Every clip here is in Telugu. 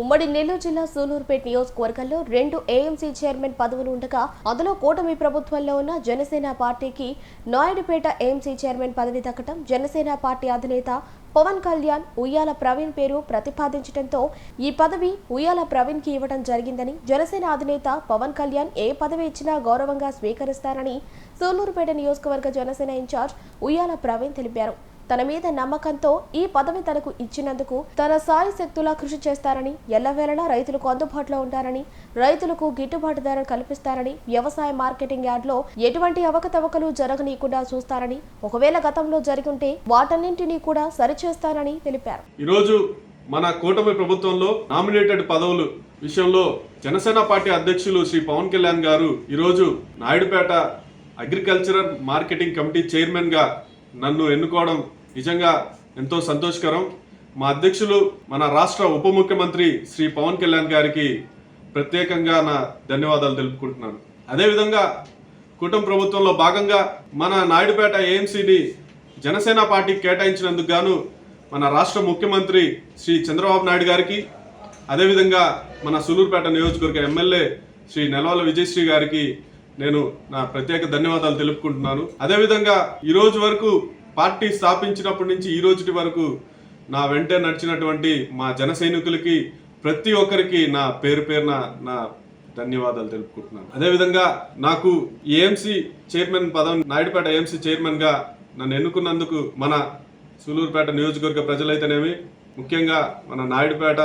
ఉమ్మడి నెల్లూరు జిల్లా సూలూరుపేట నియోజకవర్గంలో రెండు ఏఎంసీ చైర్మన్ పదవులు ఉండగా అందులో కూటమి ప్రభుత్వంలో ఉన్న జనసేన పార్టీకి నాయుడుపేట ఏఎంసీ చైర్మన్ పదవి దక్కడం జనసేన పార్టీ అధినేత పవన్ కళ్యాణ్ ఉయ్యాల ప్రవీణ్ పేరు ప్రతిపాదించడంతో ఈ పదవి ఉయ్యాల ప్రవీణ్కి ఇవ్వడం జరిగిందని జనసేన అధినేత పవన్ కళ్యాణ్ ఏ పదవి ఇచ్చినా గౌరవంగా స్వీకరిస్తారని సూలూరుపేట నియోజకవర్గ జనసేన ఇన్ఛార్జ్ ఉయ్యాల ప్రవీణ్ తెలిపారు. తన మీద నమ్మకంతో ఈ పదవి తనకు ఇచ్చినందుకు తన సాయి శక్తులా కృషి చేస్తారని ఎల్లవేళలా రైతులకు అందుబాటులో ఉంటారని రైతులకు గిట్టుబాటు ధర కల్పిస్తారని వ్యవసాయ మార్కెటింగ్ యార్డ్లో ఎటువంటి అవకతవకలు జరగనీయకుండా చూస్తారని ఒకవేళ గతంలో జరిగుంటే వాటన్నింటినీ కూడా సరిచేస్తారని తెలిపారు. ఈరోజు మన కూటమి ప్రభుత్వంలో నామినేటెడ్ పదవులు విషయంలో జనసేన పార్టీ అధ్యక్షులు శ్రీ పవన్ కళ్యాణ్ గారు ఈరోజు నాయుడుపేట అగ్రికల్చరల్ మార్కెటింగ్ కమిటీ చైర్మన్గా నన్ను ఎన్నుకోవడం నిజంగా ఎంతో సంతోషకరం. మా అధ్యక్షులు మన రాష్ట్ర ఉప ముఖ్యమంత్రి శ్రీ పవన్ కళ్యాణ్ గారికి ప్రత్యేకంగా నా ధన్యవాదాలు తెలుపుకుంటున్నాను. అదేవిధంగా కూటమి ప్రభుత్వంలో భాగంగా మన నాయుడుపేట ఏఎంసీని జనసేన పార్టీకి కేటాయించినందుకు గాను మన రాష్ట్ర ముఖ్యమంత్రి శ్రీ చంద్రబాబు నాయుడు గారికి అదేవిధంగా మన సులూరుపేట నియోజకవర్గ ఎమ్మెల్యే శ్రీ నెలవాల విజయశ్రీ గారికి నేను నా ప్రత్యేక ధన్యవాదాలు తెలుపుకుంటున్నాను. అదేవిధంగా ఈరోజు వరకు పార్టీ స్థాపించినప్పటి నుంచి ఈ రోజుటి వరకు నా వెంటే నడిచినటువంటి మా జన సైనికులకి ప్రతి ఒక్కరికి నా పేరు పేరున నా ధన్యవాదాలు తెలుపుకుంటున్నాను. అదేవిధంగా నాకు ఏఎంసీ చైర్మన్ పదవి నాయుడుపేట ఏఎంసీ చైర్మన్గా నన్ను ఎన్నుకున్నందుకు మన సూలూరుపేట నియోజకవర్గ ప్రజలైతేనేమి ముఖ్యంగా మన నాయుడుపేట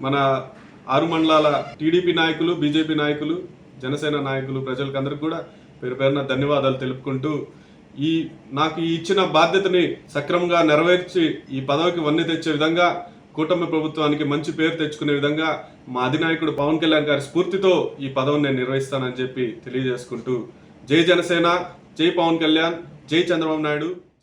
మన ఆరు మండలాల టీడీపీ నాయకులు బీజేపీ నాయకులు జనసేన నాయకులు ప్రజలకందరికీ కూడా పేరు పేరున ధన్యవాదాలు తెలుపుకుంటూ ఈ నాకు ఈ ఇచ్చిన బాధ్యతని సక్రమంగా నెరవేర్చి ఈ పదవికి వన్నె తెచ్చే విధంగా కూటమి ప్రభుత్వానికి మంచి పేరు తెచ్చుకునే విధంగా మా అధినాయకుడు పవన్ కళ్యాణ్ గారి స్ఫూర్తితో ఈ పదవిని నేను నిర్వహిస్తానని చెప్పి తెలియజేసుకుంటూ జై జనసేన జై పవన్ కళ్యాణ్ జై చంద్రబాబు నాయుడు.